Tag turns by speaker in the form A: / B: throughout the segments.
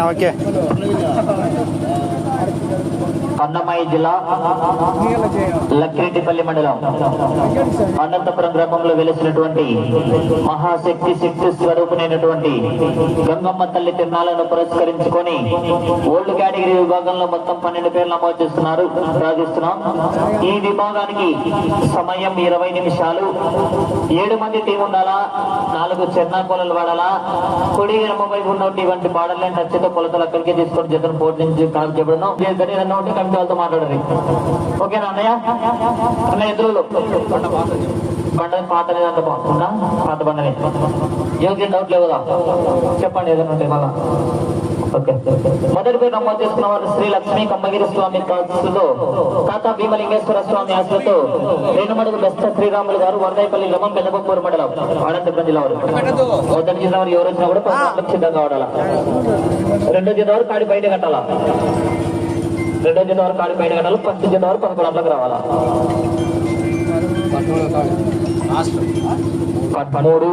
A: Okay.
B: Annamayya జిల్లా లక్కిరెడ్డిపల్లి మండలం. అనంతపురం గ్రామంలో వెలిసినటువంటి మహాశక్తి శక్తి స్వరూపునైనటువంటి గంగమ్మ తల్లి తిరునాళ్ళను పురస్కరించుకొని ఓల్డ్ కేటగిరీ విభాగంలో మొత్తం పన్నెండు పేర్లు నమోదు చేస్తున్నారు. ప్రార్థిస్తున్నాం. ఈ విభాగానికి సమయం ఇరవై నిమిషాలు. ఏడు మంది టీం ఉండాలా? నాలుగు చెన్నాకోలలు వాడాలా? కుడి ఎడమ వైపు ఉన్నటువంటి పాడలేని టచ్తో కొలతలు అక్కడికే తీసుకొని జతను పోటీ నుంచి కాల్ చేయబడను గడి రన్ కమిటీ వాళ్ళతో మాట్లాడారు ఓకేనా అన్నయ్య? అన్నయ్య ఎదురులో బండ పాత లేదంటే బాగుందా? పాత బండని ఎవరికి డౌట్ లేవు కదా చెప్పండి ఏదైనా ఉంటే మళ్ళా. ఓకే. మొదటి పేరు నమోదు చేసుకున్న వారు శ్రీ లక్ష్మీ కమ్మగిరి స్వామి కాసులో తాత భీమలింగేశ్వర స్వామి ఆశలతో రెండు మడుగు బెస్త శ్రీరాములు గారు వరదాయపల్లి లమం పెద్దపూర్ మండలం అనంతపురం జిల్లా వారు. మొదటి జిల్లా వారు ఎవరు వచ్చినా కూడా సిద్ధంగా ఉండాలి? రెండో జిల్లా వారు కాడి బయట కట్టాలా? రెండో జిల్లా వారు కాడి బయట కట్టాలి ఫస్ట్ జిల్లా పదకొండు గంటలకు రావాలా? పదమూడు.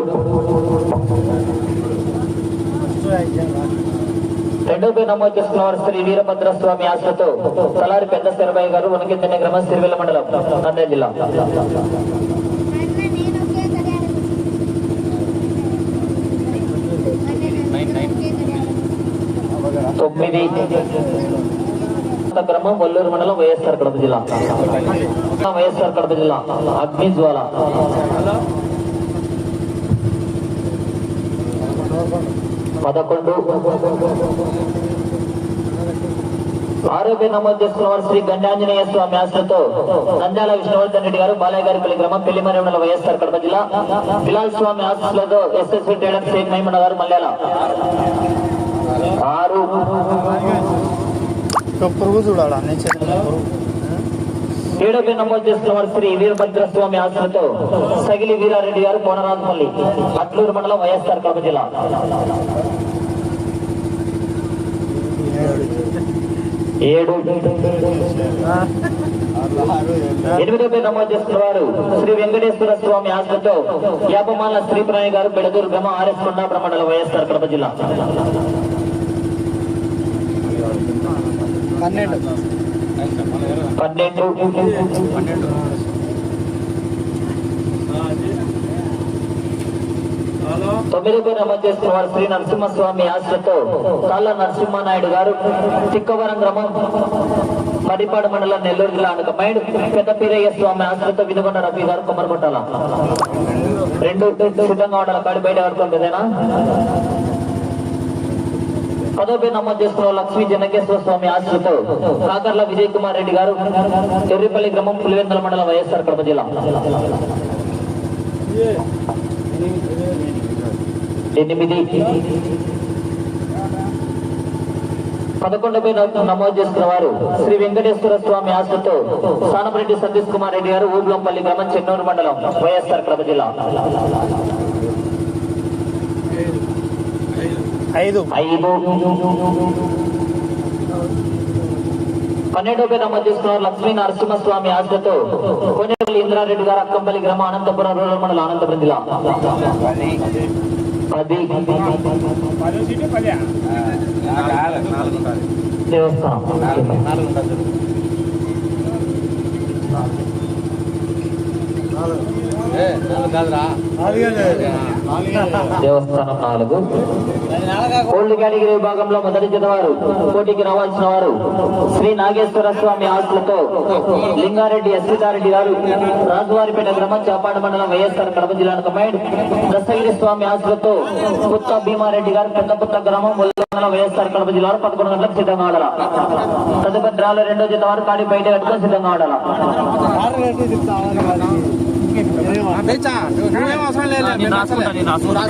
B: రెండో పేరు నమోదు చేసుకున్న వారు శ్రీ వీరభద్ర స్వామి ఆశలతో తలారి పెద్ద శరభయ్య గారు వనకిందని గ్రామం సిరివెల్ల మండలం నంద్యాల జిల్లా. తొమ్మిది. గ్రామం వల్లూరు మండలం వైఎస్ఆర్ కడప జిల్లా. వైఎస్ఆర్ కడప జిల్లా. అగ్ని జ్వాల. పదకొండు. ఆరోగ్య నమోదు చేసుకున్న వారు శ్రీ గండాంజనేయ స్వామి ఆశ్రతో నంద్యాల విష్ణువర్ధన్ రెడ్డి గారు బాలయ్య గారి పల్లి గ్రామం పెళ్ళిమరి మండలం వైఎస్ఆర్ కడప జిల్లా. బిలాల్ స్వామి ఆశ్రతో ఎస్ఎస్వి ట్రేడర్ షేక్ మైమన్న గారు మల్యాల. ఆరు.
A: పురుగు చూడాలా? నేను
B: ఏడో పేరు నమోదు చేసుకున్న శ్రీ వీరభద్ర స్వామి ఆశ్రతో సగిలి వీరారెడ్డి గారు కోనరాజపల్లి అట్లూరు మండలం వైఎస్ఆర్ కడప జిల్లా. ఏడు. ఎనిమిదో పేరు నమోదు చేస్తున్న వారు శ్రీ వెంకటేశ్వర స్వామి ఆశ్రతో యాపమాల శ్రీప్రాణి గారు బెడదూరు గ్రామం ఆర్ఎస్ కొండాపురం మండలం వైఎస్ఆర్ కడప జిల్లా.
A: పన్నెండు.
B: పన్నెండు తొమ్మిది పేరు నమోదు చేసుకున్న వారు శ్రీ నరసింహస్వామి ఆశ్రతో తాళ్ళ నరసింహనాయుడు గారు చిక్కవరం గ్రామం మడిపాడు మండలం నెల్లూరు జిల్లా మైండ్ పెద్ద పీరయ్య స్వామి ఆశ్రతో వినుగొండ రఫీ గారు కొమ్మరకొట్టాల రెండు సిద్ధంగా ఉండాలి? కాడి బయట ఆడుతుంటేనా పదవి నమోదు చేస్తున్న లక్ష్మీ జనకేశ్వర స్వామి ఆశ్రతో సాగర్ల విజయ్ కుమార్ రెడ్డి గారు చెర్రిపల్లి గ్రామం పులివెందల మండలం వైఎస్ఆర్ కడప జిల్లా. ఎనిమిది. పదకొండు పై నమోదు చేసుకున్న వారు శ్రీ వెంకటేశ్వర స్వామి ఆశతో సానపరెడ్డి సతీష్ కుమార్ రెడ్డి గారు ఊర్లంపల్లి గ్రామం చెన్నూరు మండలం వైఎస్ఆర్ కడప జిల్లా.
A: ఐదు.
B: ఐదు. పన్నెండో పేరు నమోదు చేసుకున్నారు లక్ష్మీ నరసింహస్వామి ఆశ్రతో కోనేపల్లి ఇంద్రారెడ్డి గారు అక్కంపల్లి గ్రామం అనంతపురం రూరల్ మండలం అనంతపురం జిల్లా. పది. దేవస్థానం. దేవస్థానం నాలుగు. ఓల్డ్ కేటగిరీ విభాగంలో మొదటి జతవారు పోటీకి రావాల్సిన వారు శ్రీ నాగేశ్వర స్వామి ఆస్తులతో లింగారెడ్డి అశ్వితారెడ్డి గారు రాజువారిపేట గ్రామం చాపాడు మండలం వైఎస్ఆర్ కడప జిల్లా కమైడ్ దస్తగిరి స్వామి ఆస్తులతో పుత్త భీమారెడ్డి గారు పెద్ద పుత్త గ్రామం మండలం వైఎస్ఆర్ కడప జిల్లాలో పదకొండు గంటలకు సిద్ధంగా ఆడాల. తదుపరి డ్రాలో రెండో జత వారు కాడి బయట కట్టుకొని సిద్ధంగా ఆడాల.
C: రాసుకుంటా నేను రాసుకుంటా.